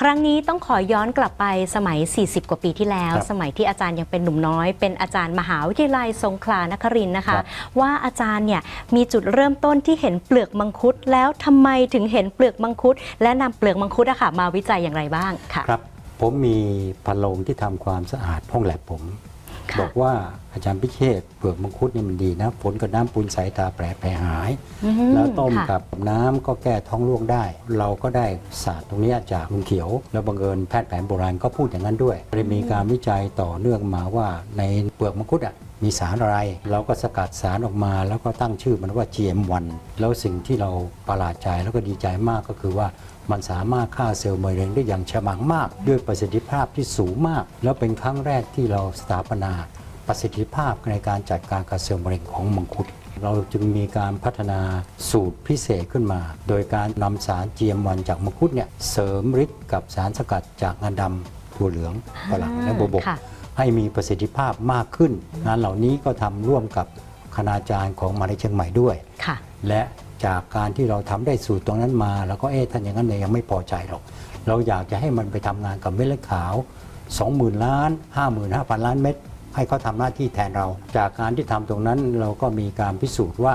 ครั้งนี้ต้องขอย้อนกลับไปสมัย 40 กว่าปีที่แล้วครับสมัยที่อาจารย์ยังเป็นหนุ่มน้อย เป็นอาจารย์มหาวิทยาลัยสงขลานครินทร์นะคะครับว่าอาจารย์เนี่ยมีจุดเริ่มต้นที่เห็นเปลือกมังคุด แล้วทำไมถึงเห็นเปลือกมังคุด และนำเปลือกมังคุดอะค่ะมาวิจัยอย่างไรบ้างค่ะครับ ผมมีพันโลงที่ทำความสะอาดห้องแลบผมค่ะ บอกว่าอาจารย์พิเชษฐ์เปลือกมังคุดนี่มันดีนะฝนกับน้ำปูนใสตาแผลแผลหายอืมแล้วต้มค่ะกับน้ำก็แก้ท้องร่วงได้ เราก็ได้ศาสตร์ตรงนี้จากลุงเขียว แล้วบังเอิญแพทย์แผนโบราณก็พูดอย่างนั้นด้วยเลยมีการวิจัยต่อเนื่องมาว่าในเปลือกมังคุดอะ มีสารอะไร เราก็สกัดสารออกมาแล้วก็ตั้งชื่อมันว่า GM1 แล้วสิ่งที่เราประหลาดใจแล้วก็ดีใจมากก็คือว่ามันสามารถฆ่าเซลล์มะเร็งได้อย่างฉมังมาก ด้วยประสิทธิภาพที่สูงมาก แล้วเป็นครั้งแรกที่เราสถาปนาประสิทธิภาพในการจัดการกับเซลล์มะเร็งของมังคุด เราจึงมีการพัฒนาสูตรพิเศษขึ้นมา โดยการนำสาร GM1 จากมังคุดเนี่ยเสริมฤทธิ์กับสารสกัดจากงาดำถั่วเหลืองฝรั่งและโบบก ให้มีประสิทธิภาพมากขึ้น งานเหล่านี้ก็ทำร่วมกับคณาจารย์ของมหาวิทยาลัยเชียงใหม่ด้วยค่ะและจากการที่เราทำได้สูตรตรงนั้นมา แล้วก็เอ๊ะท่านอย่างนั้นเนี่ยยังไม่พอใจหรอก เราอยากจะให้มันไปทำงานกับเม็ดเลือดขาว 20,000 ล้าน 55,000 ล้านเม็ดให้เขาทำหน้าที่แทนเรา จากการที่ทำตรงนั้นเราก็มีการพิสูจน์ว่า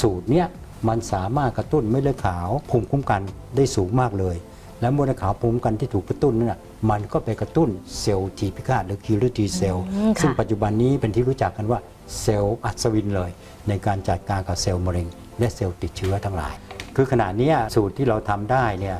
สูตรเนี้ยมันสามารถกระตุ้นเม็ดเลือดขาวภูมิคุ้มกันได้สูงมากเลย และเม็ดเลือดขาวภูมิคุ้มกันที่ถูกกระตุ้นนั่นนะมันก็ไปกระตุ้นเซลล์ทีพิฆาตหรือคิลเลอร์ทีเซลล์อืมค่ะซึ่งปัจจุบันนี้เป็นที่รู้จักกันว่าเซลล์อัศวินเลย ในการจัดการกับเซลล์มะเร็ง และเซลล์ติดเชื้อทั้งหลาย คือขณะเนี้ยสูตรที่เราทำได้เนี่ย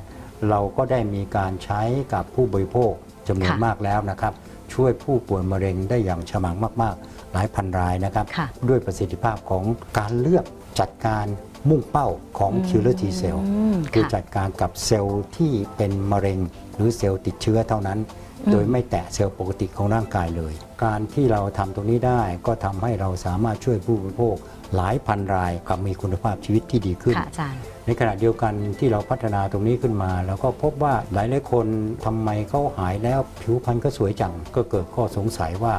เราก็ได้มีการใช้กับผู้บริโภคจำนวนค่ะมากแล้วนะครับช่วยผู้ป่วยมะเร็งได้อย่างฉมังมาก ๆ หลายพันรายนะครับค่ะด้วยประสิทธิภาพของการเลือก จัดการมุ่งเป้าของ killer T cell อืมคือค่ะจัดการกับเซลล์ที่เป็นมะเร็ง หรือเซลล์ติดเชื้อเท่านั้นอืมโดยไม่แตะเซลล์ปกติของร่างกายเลย การที่เราทำตรงนี้ได้ก็ทำให้เราสามารถช่วยผู้บริโภคหลายพันรายกับมีคุณภาพชีวิตที่ดีขึ้นค่ะอาจารย์ในขณะเดียวกันที่เราพัฒนาตรงนี้ขึ้นมา แล้วก็พบว่าหลายหลายๆคนทำไมเขาหายแล้วผิวพรรณก็สวยจัง ก็เกิดข้อสงสัยว่า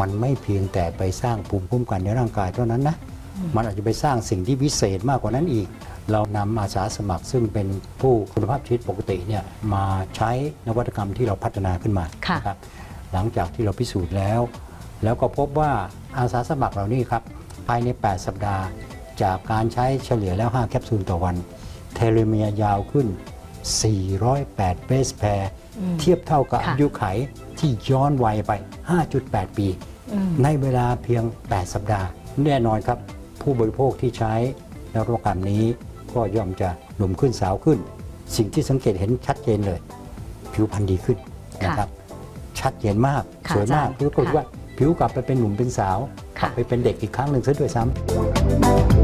มันไม่เพียงแต่ไปสร้างภูมิคุ้มกันในร่างกายเท่านั้นนะ มันอาจจะไปสร้างสิ่งที่วิเศษมากกว่านั้นอีก เรานำอาสาสมัครซึ่งเป็นผู้คุณภาพชีวิตปกติเนี่ยมาใช้นวัตกรรมที่เราพัฒนาขึ้นมาค่ะนะครับหลังจากที่เราพิสูจน์แล้ว แล้วก็พบว่าอาสาสมัครเหล่านี้ครับภายใน 8 สัปดาห์ จากการใช้เฉลี่ยแล้ว 5 แคปซูลต่อวัน เทโลเมียร์ยาวขึ้น 408 เบสแพร์อืมเทียบเท่ากับค่ะ อายุไขที่ย้อนวัยไป 5.8 ปี อืม ในเวลาเพียง 8 สัปดาห์ แน่นอนครับ ผู้บริโภคที่ใช้นวัตกรรมนี้ก็ย่อมจะหนุ่มขึ้นสาวขึ้น สิ่งที่สังเกตเห็นชัดเจนเลย ผิวพรรณดีขึ้นนะครับ ชัดเจนมากค่ะสวยมากอาจารย์คือก็รู้ค่ะว่าผิวกลับไปเป็นหนุ่มเป็นสาวกค่ะลับไปเป็นเด็กอีกครั้งหนึ่งซะด้วยซ้ำ